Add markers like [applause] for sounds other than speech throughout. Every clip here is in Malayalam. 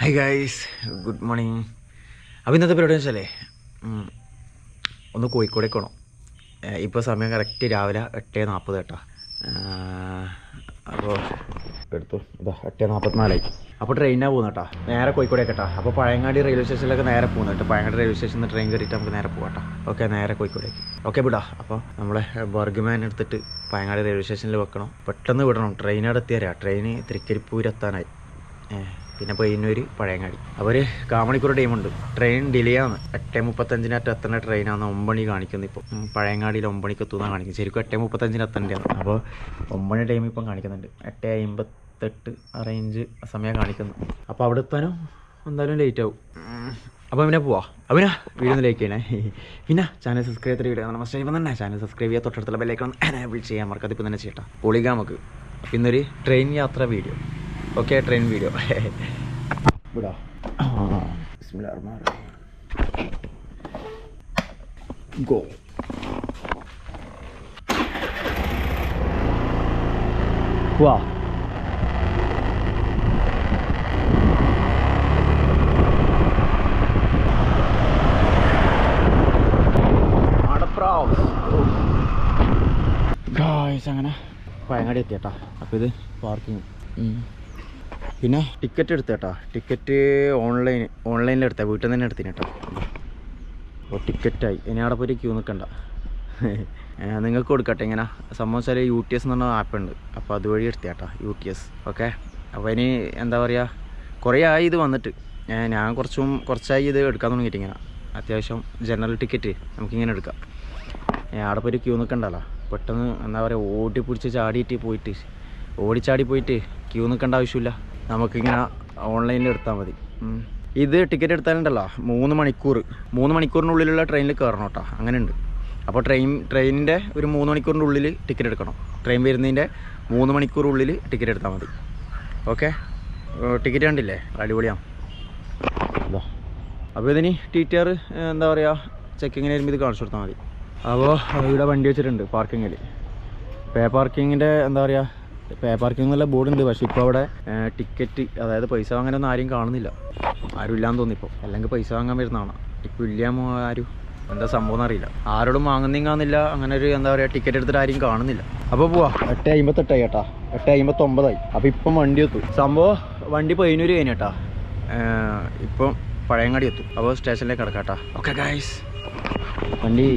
ഹായ് ഗൈസ് ഗുഡ് മോർണിംഗ് അപ്പോൾ ഇന്നത്തെ പരിപാടി വെച്ചാലേ ഒന്ന് കോഴിക്കോടേക്ക് വേണം ഇപ്പോൾ സമയം കറക്റ്റ് രാവിലെ എട്ട് നാൽപ്പത് കേട്ടോ. അപ്പോൾ എടുത്തു. ഇതാ എട്ട് നാൽപ്പത്തിനാലായി. അപ്പോൾ ട്രെയിനാണ് പോകുന്നത് കേട്ടോ. നേരെ കോഴിക്കോടേക്ക് കേട്ടോ. അപ്പോൾ പഴയങ്ങാടി റെയിൽവേ സ്റ്റേഷനിലൊക്കെ നേരെ പോകുന്നത് കേട്ടോ. പഴയങ്ങാടി റെയിൽവേ സ്റ്റേഷനിൽ നിന്ന് ട്രെയിൻ കയറിയിട്ട് നമുക്ക് നേരെ പോകാം കേട്ടോ. ഓക്കെ നേരെ കോഴിക്കോടേക്ക്. ഓക്കെ വിടാ. അപ്പോൾ നമ്മളെ ബർഗ്മാൻ എടുത്തിട്ട് പഴയങ്ങാടി റെയിൽവേ സ്റ്റേഷനിൽ വെക്കണം. പെട്ടെന്ന് വിടണം. ട്രെയിനോടെ എത്തിയാരാ ട്രെയിൻ തൃക്കരിപ്പൂരെത്താനായി ഏഹ് പിന്നെ പയ്യന്നൂര് പഴയങ്ങാടി. അവർ കാമണിക്കൂർ ടൈമുണ്ട്. ട്രെയിൻ ഡിലേ ആണ്. എട്ട് മുപ്പത്തഞ്ചിനകത്ത് എത്തുന്ന ട്രെയിനാണ് ഒമ്പണി കാണിക്കുന്നത് ഇപ്പോൾ പഴയങ്ങാടിയിൽ ഒമ്പണിക്ക് എത്തുന്നതാണ് കാണിക്കുന്നത്. ശരിക്കും എട്ട് മുപ്പത്തഞ്ചിന് എത്തേണ്ടതാണ് അപ്പോൾ ഒമ്പണി ടൈം ഇപ്പം കാണിക്കുന്നുണ്ട്. എട്ട് അമ്പത്തെട്ട് റേഞ്ച് സമയം കാണിക്കുന്നു. അപ്പോൾ അവിടെ എത്താനും എന്തായാലും ലേറ്റ് ആവും. അപ്പോൾ പിന്നെ പോവാ. അവന വീഡിയോ ഒന്ന് ലൈക്ക് ചെയ്യണേ. പിന്നെ ചാനൽ സബ്സ്ക്രൈബ് ചെയ്ത വീഡിയോ നമ്മൾ ചെയ്യുമ്പോൾ തന്നെ ചാനൽ സബ്സ്ക്രൈബ് ചെയ്യാൻ തൊട്ടടുത്തുള്ള ബെല്ലൈക്കണം എനേബിൾ ചെയ്യാൻ മറക്കാതെ ഇപ്പം തന്നെ ചെയ്യട്ടെ പൊളിക്കാം നമുക്ക്. ഇന്നൊരു ട്രെയിൻ യാത്ര വീഡിയോ ഓക്കെ ട്രെയിൻ വീഡിയോ വിടാ ഗോ വാ ഗായ്സ് അങ്ങനെ പയങ്ങാടി എത്തിയട്ടാ? അപ്പോൾ ഇത് പാർക്കിങ് പിന്നെ ടിക്കറ്റ് എടുത്തേട്ടാ. ടിക്കറ്റ് ഓൺലൈൻ ഓൺലൈനിൽ എടുത്താൽ വീട്ടിൽ നിന്ന് തന്നെ എടുത്തിന് കേട്ടോ അപ്പോൾ ടിക്കറ്റായി ഇനി അവിടെ പോയി ക്യൂ നിൽക്കണ്ട [laughs] നിങ്ങൾക്ക് കൊടുക്കട്ടെ ഇങ്ങനെ. സംഭവം വെച്ചാൽ യു ടി എസ് എന്ന് പറഞ്ഞ ആപ്പ് ഉണ്ട്. അപ്പോൾ അതുവഴി എടുത്തേട്ടാ യു ടി എസ് ഓക്കെ അപ്പോൾ ഇനി എന്താ പറയുക കുറേ ആയി ഇത് വന്നിട്ട്. ഞാൻ കുറച്ചും കുറച്ചായി ഇത് എടുക്കാൻ തുടങ്ങിയിട്ട് ഇങ്ങനെ. അത്യാവശ്യം ജനറൽ ടിക്കറ്റ് നമുക്കിങ്ങനെ എടുക്കാം. അവിടെ പോയി ക്യൂ നിൽക്കണ്ടല്ലോ പെട്ടെന്ന് എന്താ പറയുക ഓടി പിടിച്ച് ചാടിയിട്ട് പോയിട്ട് ഓടിച്ചാടി പോയിട്ട് ക്യൂ നിൽക്കേണ്ട ആവശ്യമില്ല. നമുക്കിങ്ങനെ ഓൺലൈനിൽ എടുത്താൽ മതി. ഇത് ടിക്കറ്റ് എടുത്താലുണ്ടല്ലോ മൂന്ന് മണിക്കൂർ. മൂന്ന് മണിക്കൂറിനുള്ളിലുള്ള ട്രെയിനിൽ കയറണം കേട്ടോ. അങ്ങനെയുണ്ട്. അപ്പോൾ ട്രെയിൻ ട്രെയിനിന്റെ ഒരു മൂന്ന് മണിക്കൂറിന്റെ ഉള്ളിൽ ടിക്കറ്റ് എടുക്കണം. ട്രെയിൻ വരുന്നതിന്റെ മൂന്ന് മണിക്കൂറുള്ളിൽ ടിക്കറ്റ് എടുത്താൽ മതി. ഓക്കെ ടിക്കറ്റ് കണ്ടില്ലേ? അടിപൊളിയാണ് അപ്പോൾ ഇതിന് ടി ടി ആർ എന്താ പറയുക ചെക്കിങ്ങിന് വരുമ്പോൾ ഇത് കാണിച്ചു കൊടുത്താൽ മതി. അപ്പോൾ ഇവിടെ വണ്ടി വെച്ചിട്ടുണ്ട് പാർക്കിങ്ങിൽ പേ പാർക്കിങ്ങിന്റെ എന്താ പറയുക പേ പാർക്കിംഗ് എന്നുള്ള ബോർഡ് ഉണ്ട് പക്ഷേ ഇപ്പോൾ അവിടെ ടിക്കറ്റ് അതായത് പൈസ വാങ്ങാനൊന്നും ആരും കാണുന്നില്ല. ആരും ഇല്ലാന്ന് തോന്നിപ്പോൾ അല്ലെങ്കിൽ പൈസ വാങ്ങാൻ വരുന്നതാണ്? ഇപ്പോൾ ഇല്ലാമോ ആരും? എന്താ സംഭവം എന്നറിയില്ല ആരോടും വാങ്ങുന്നില്ല അങ്ങനെ ഒരു എന്താ പറയുക ടിക്കറ്റ് എടുത്തിട്ട് ആരും കാണുന്നില്ല. അപ്പോൾ പോവാ. എട്ട് അമ്പത്തെട്ടായി കേട്ടാ എട്ട് അമ്പത്തൊമ്പതായി. അപ്പോൾ ഇപ്പം വണ്ടി എത്തും. സംഭവം വണ്ടി പതിനൂര് കഴിഞ്ഞ കേട്ടാ ഇപ്പം പഴയങ്ങാടി എത്തും. അപ്പോൾ സ്റ്റേഷനിലേക്ക് കിടക്കാം കേട്ടാ ഓക്കെ ഗായ്സ് വണ്ടി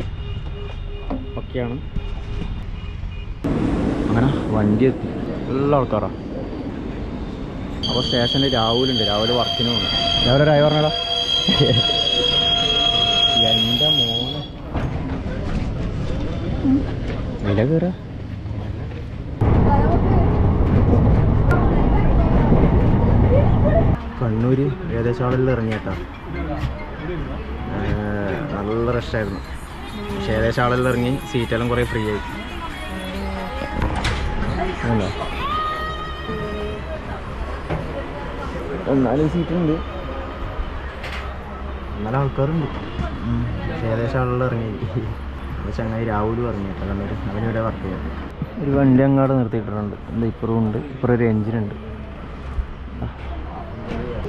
ഒക്കെയാണ് വണ്ടി എത്തി. എല്ലാ ആൾക്കാരാണ് അപ്പോൾ സ്റ്റേഷനിൽ രാഹുലുണ്ട്. രാവിലെ വർക്കിന് പോകുന്നു. രാവിലെ ഡ്രൈവറിനടാ എന്റെ മോനെ. വില കയറ കണ്ണൂര് ഏകദേശം ആളിൽ ഇറങ്ങിയേട്ടാ. നല്ല റഷായിരുന്നു പക്ഷേ ഏകദേശം ആളിൽ ഇറങ്ങി സീറ്റെല്ലാം കുറേ ഫ്രീ ആയി. അല്ല. എന്നാലും സീറ്റുണ്ട്. എന്നാലും ആൾക്കാരുണ്ട്. പക്ഷേ ഏകദേശം ആളുകൾ ഇറങ്ങി. ചങ്ങായി രാഹുൽ ഇറങ്ങിയിട്ടാ കണ്ണൂർ അവനിവിടെ വർക്ക് ഒരു വണ്ടി അങ്ങാട് നിർത്തിയിട്ടുണ്ട് എന്താ ഇപ്പുറം ഉണ്ട്. ഇപ്പുറം ഒരു എഞ്ചിനുണ്ട്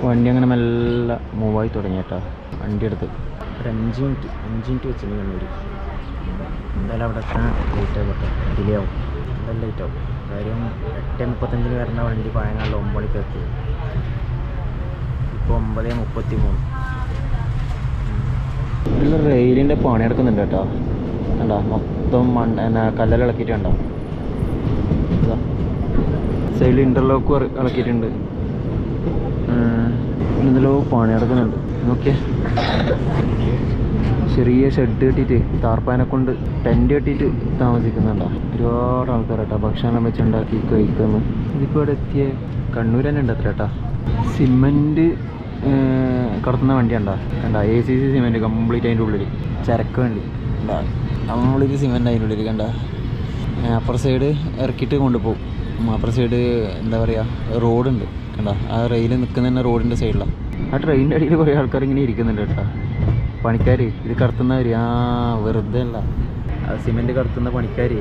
വണ്ടി അങ്ങനെ മെല്ലെ മൂവായി തുടങ്ങിയിട്ടാ വണ്ടി എടുത്ത്. ഒരു അഞ്ച് മിനിറ്റ് അഞ്ച് മിനിറ്റ് വെച്ചിട്ടുണ്ട് കണ്ണൂർ എന്തായാലും അവിടെ എത്താൻ ലേറ്റ് ആയിക്കോട്ടെ ഡിലേ ആവും. എന്തായാലും ലേറ്റ് ആവും. കാര്യം എട്ട് മുപ്പത്തഞ്ചിന് വരുന്ന വണ്ടി പയങ്ങാണ്ട് ഒമ്പത് മണിക്ക് എത്തി. ഇപ്പോൾ ഒമ്പത് മുപ്പത്തി മൂന്ന് ഇതിൽ റെയിലിന്റെ പണി എടുക്കുന്നുണ്ട് കേട്ടോ. കണ്ടോ? മൊത്തം മണ്ണ് എന്നാ കല്ലെല്ലാം ഇളക്കിയിട്ടുണ്ടോ? സൈഡിൽ ഇന്റർലോക്ക് ഇളക്കിയിട്ടുണ്ട്. ഇതിലോ പണി എടുക്കുന്നുണ്ട് നോക്കിയേ. ചെറിയ ഷെഡ് കെട്ടിയിട്ട് താർപ്പാനെ കൊണ്ട് ടെന്റ് കെട്ടിയിട്ട് താമസിക്കുന്നുണ്ടോ. ഒരുപാട് ആൾക്കാർ കേട്ടോ ഭക്ഷണം വെച്ചുണ്ടാക്കി കഴിക്കുന്നു. ഇതിപ്പോൾ ഇവിടെ എത്തിയ കണ്ണൂർ തന്നെ ഉണ്ട് അത്ര കേട്ടാ സിമെന്റ് കടത്തുന്ന വണ്ടി ഉണ്ടോ കണ്ട A C C cement complete അതിന്റെ ഉള്ളിൽ ചരക്ക് വണ്ടി. കംപ്ലീറ്റ് സിമെന്റ് അതിന്റെ ഉള്ളിൽ കണ്ട. അപ്പുറ സൈഡ് ഇറക്കിയിട്ട് കൊണ്ടുപോകും. അപ്പുറ സൈഡ് എന്താ പറയുക റോഡുണ്ട് കണ്ട ആ റെയിൽ നിൽക്കുന്ന തന്നെ റോഡിന്റെ സൈഡിലാണ് ആ ട്രെയിനിന്റെ അടിയിൽ കുറേ ആൾക്കാർ ഇങ്ങനെ ഇരിക്കുന്നുണ്ട് കേട്ടോ പണിക്കാർ ഇത് കടത്തുന്നവർ ആ വെറുതെ അല്ല. സിമെന്റ് കടത്തുന്ന പണിക്കാർ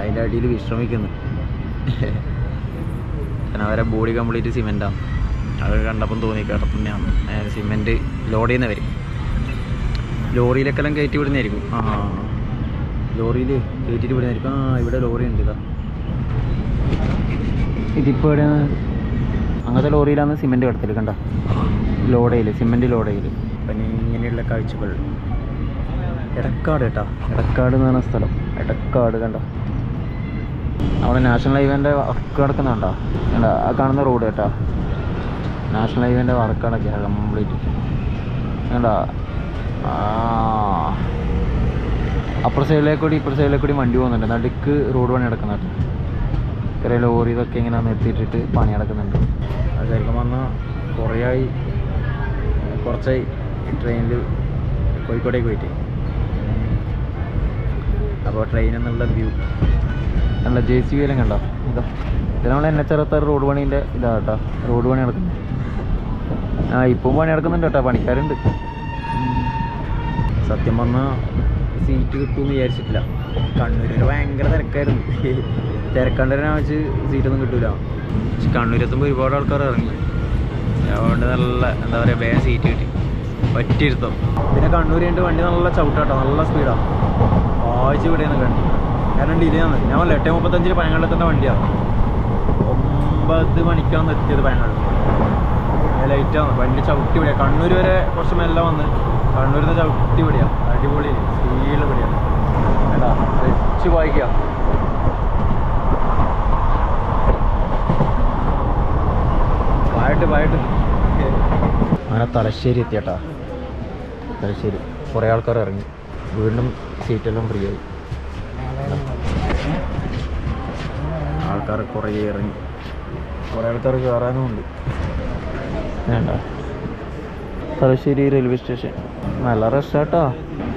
അതിന്റെ അടിയിൽ വിശ്രമിക്കുന്നു. കാരണം അവരെ ബോഡി കംപ്ലീറ്റ് സിമെന്റാണ് അത് കണ്ടപ്പം തോന്നി കിടത്തുന്നതാണ് സിമെന്റ് ലോഡ് ചെയ്യുന്നവർ ലോറിയിലൊക്കെ എല്ലാം കയറ്റി വിടുന്നതായിരിക്കും. ആ ലോറിയിൽ കയറ്റിയിട്ട് വിടുന്നതായിരിക്കും. ആ ഇവിടെ ലോറി ഉണ്ട് ഇതാ. ഇതിപ്പോൾ എവിടെയാണ് അങ്ങനത്തെ ലോറിയിലാണ് സിമെന്റ് കിടത്തൽ കണ്ട? ലോഡ് ചെയ്യൽ സിമെന്റ് ലോഡയിൽ ചെയ്യൽ ഇങ്ങനെയുള്ള കാഴ്ചകൾ. എടക്കാട് കേട്ടോ. എടക്കാട് എന്ന് പറഞ്ഞ സ്ഥലം. എടക്കാട് കണ്ടോ? അവിടെ നാഷണൽ ഹൈവേന്റെ വർക്ക് കിടക്കുന്നുണ്ടോ കണ്ടോ? ആ കാണുന്ന റോഡ് കേട്ടോ. നാഷണൽ ഹൈവേന്റെ വർക്ക് കിടക്കുക കംപ്ലീറ്റ്. കണ്ടോ? ആ. അപ്പുറ സൈഡിലേക്ക് കൂടി ഇപ്പുറ സൈഡിലേക്ക് കൂടി വണ്ടി പോകുന്നുണ്ട്. നടുക്ക് റോഡ് പണി നടക്കുന്നുണ്ട്. കുറേ ലോറി ഇതൊക്കെ ഇങ്ങനെ നിർത്തിയിട്ടിട്ട് പണി നടക്കുന്നുണ്ട്. അത് ശരിക്കും പറഞ്ഞാൽ കുറേ ആയി കുറച്ചായി. ട്രെയിനിൽ കോഴിക്കോടേക്ക് പോയിട്ട്. അപ്പോൾ ട്രെയിൻ എന്നുള്ള വ്യൂ. നല്ല ജെ സി ബി എല്ലാം കണ്ടോ? ഇതാ. ഇത് നമ്മൾ എൻ എച്ച് അറുപത്താറ് റോഡ് പണീന്റെ ഇതാ കേട്ടോ. റോഡ് പണി നടക്കുന്നത് ആ ഇപ്പം പണി നടക്കുന്നുണ്ട് കേട്ടോ. പണിക്കാരുണ്ട്. സത്യം പറഞ്ഞാൽ സീറ്റ് കിട്ടുമെന്ന് വിചാരിച്ചിട്ടില്ല. കണ്ണൂരിൽ ഭയങ്കര തിരക്കായിരുന്നു. തിരക്കണ്ടതിനെ വെച്ച് സീറ്റൊന്നും കിട്ടൂല. പക്ഷെ കണ്ണൂരെത്തുമ്പോൾ ഒരുപാട് ആൾക്കാർ ഇറങ്ങി. അതുകൊണ്ട് നല്ല എന്താ പറയുക വേഗം സീറ്റ് കിട്ടി. പറ്റിയിരുത്തം പിന്നെ കണ്ണൂർ കഴിഞ്ഞിട്ട് വണ്ടി നല്ല ചവിട്ടാട്ടോ നല്ല സ്പീഡാണ് വായിച്ച് ഇവിടെ കണ്ടു. കാരണം ഡിലേ ആണ്. ഞാൻ പറഞ്ഞില്ല എട്ട് മുപ്പത്തഞ്ചിന് പയങ്കള്ളത്തിന്റെ വണ്ടിയാണ് ഒമ്പത് മണിക്കാണ് എത്തിയത് പയങ്കാട് ലൈറ്റാണ് വണ്ടി ചവിട്ടി വിടുക. കണ്ണൂർ വരെ കുറച്ച് മെല്ലെ വന്ന്. കണ്ണൂരിൽ നിന്ന് ചവിട്ടി വിടുക. അടിപൊളി സ്പീഡ് വിടുക ഏട്ടാ വെച്ച് വായിക്കുക ായിട്ട് പായിട്ട്. അങ്ങനെ തലശ്ശേരി എത്തിയട്ടാ. തലശ്ശേരി. കുറേ ആൾക്കാർ ഇറങ്ങി. വീണ്ടും സീറ്റെല്ലാം ഫ്രീ ആയി. ആൾക്കാർ കുറേ ഇറങ്ങി. കുറേ ആൾക്കാർ കയറാനും ഉണ്ട്. വേണ്ട. തലശ്ശേരി റെയിൽവേ സ്റ്റേഷൻ നല്ല റഷാട്ടോ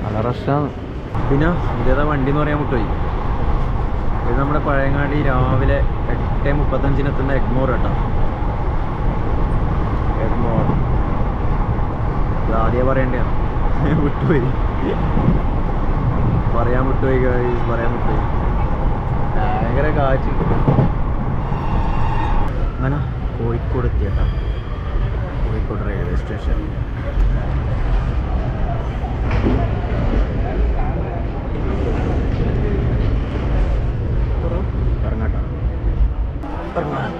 നല്ല റഷാണ് പിന്നെ ഇതേതാ വണ്ടി എന്ന് പറയാൻ വിട്ടുപോയി ഇത് നമ്മുടെ പഴയങ്ങാടി രാവിലെ എട്ട് മുപ്പത്തഞ്ചിനെത്തുന്ന എഗ്മോർ കേട്ടോ എഗ്മോർ. ഇത് ആദ്യം പറയേണ്ടതാണ് വിട്ടുപോയി. പറയാൻ വിട്ടുപോയി പറയാൻ വിട്ടുപോയി. ഭയങ്കര കാറ്റ്. അങ്ങനെ കോഴിക്കോട് എത്തിയട്ടാ. കോഴിക്കോട് റെയിൽവേ സ്റ്റേഷൻ ഇറങ്ങാട്ടോ ഇറങ്ങാം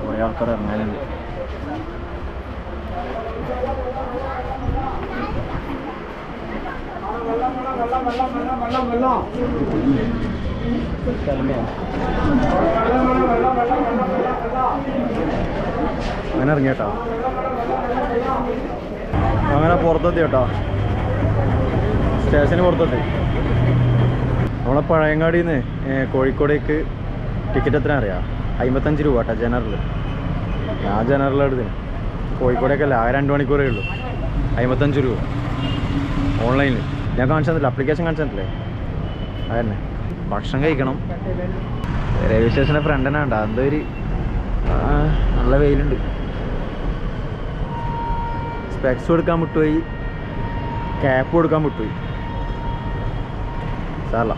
കുറേ ആൾക്കാർ ഇറങ്ങാനുണ്ട് അങ്ങനെ ഇറങ്ങി കേട്ടോ അങ്ങനെ പുറത്തെത്തി കേട്ടോ. സ്റ്റേഷന് പുറത്തെത്തി. നമ്മളെ പഴയങ്ങാടിയിൽ നിന്ന് കോഴിക്കോടേക്ക് ടിക്കറ്റ് എത്ര അറിയാം? അമ്പത്തഞ്ച് രൂപ കേട്ടോ ജനറൽ ഞാൻ ജനറൽ എടുത്തിന് കോഴിക്കോടേക്കല്ല ആ രണ്ട് മണിക്കൂറേ ഉള്ളൂ. അമ്പത്തഞ്ച് രൂപ. ഓൺലൈനിൽ ഞാൻ കാണിച്ചു തന്നില്ല അപ്ലിക്കേഷൻ കാണിച്ചു തന്നില്ലേ അതന്നെ. ഭക്ഷണം കഴിക്കണം. റെയിൽവേ സ്റ്റേഷന്റെ ഫ്രണ്ട് തന്നെ ഉണ്ടോ ഒരു നല്ല വെയിലുണ്ട്. സ്പെക്സ് കൊടുക്കാൻ വിട്ടുപോയി. ക്യാപ്പ് കൊടുക്കാൻ വിട്ടുപോയി. സാറല്ല.